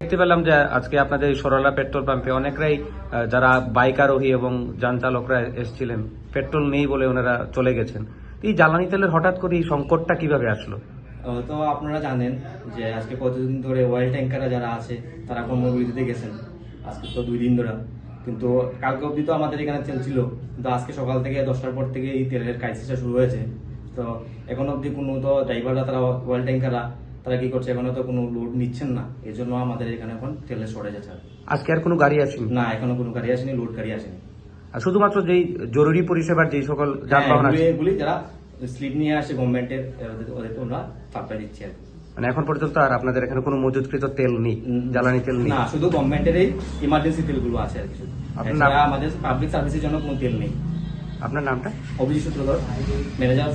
দেখতে পেলাম যে আজকে আপনাদের এই সরলা পেট্রোল পাম্পে অনেকরাই যারা বাইক আরোহী এবং যান চালকরা এসেছিলেন, পেট্রোল নেই বলে ওনারা চলে গেছেন। এই জ্বালানি তেলের হঠাৎ করে এই সংকটটা কীভাবে আসলো? তো আপনারা জানেন যে আজকে কতদিন ধরে ওয়েল ট্যাঙ্কাররা যারা আছে, তারা কর্মবিরতিতে গেছেন। আজকে তো দুই দিন ধরে। কিন্তু কালকে অবধি তো আমাদের এখানে চলছিল কিন্তু আজকে সকাল থেকে দশটার পর থেকে এই তেলের ক্রাইসিসটা শুরু হয়েছে। তো এখন অবধি কোনো তো ড্রাইভাররা তারা অয়েল ট্যাঙ্কাররা তারা কি করছে? এখনও তো কোনো লোড নিচ্ছেন না। এই জন্য আমাদের এখানে এখন তেলের শর্টেজ আছে। আজকে আর কোনো গাড়ি আসেনি? না এখনও কোনো গাড়ি আসেনি লোড গাড়ি আসেনি। আর শুধুমাত্র যেই জরুরি পরিষেবার যেই সকল যানবাহন হ্যাঁ, আছে। এগুলি- যারা স্লিপ নিয়ে আসে গভর্নমেন্টের ওদেরকে আমরা সাপ্লাই দিচ্ছি আর। মানে এখন পর্যন্ত আর আপনাদের এখানে কোনো মজুতকৃত তেল নেই জ্বালানি তেল নেই। না শুধু গভর্নমেন্টের এই ইমার্জেন্সি তেলগুলো আছে আর কি। শুধু আপনার আমাদের পাবলিক সার্ভিসের জন্য কোনো তেল নেই। আপনার নামটা? অভিজিৎ সূত্রধর ম্যানেজার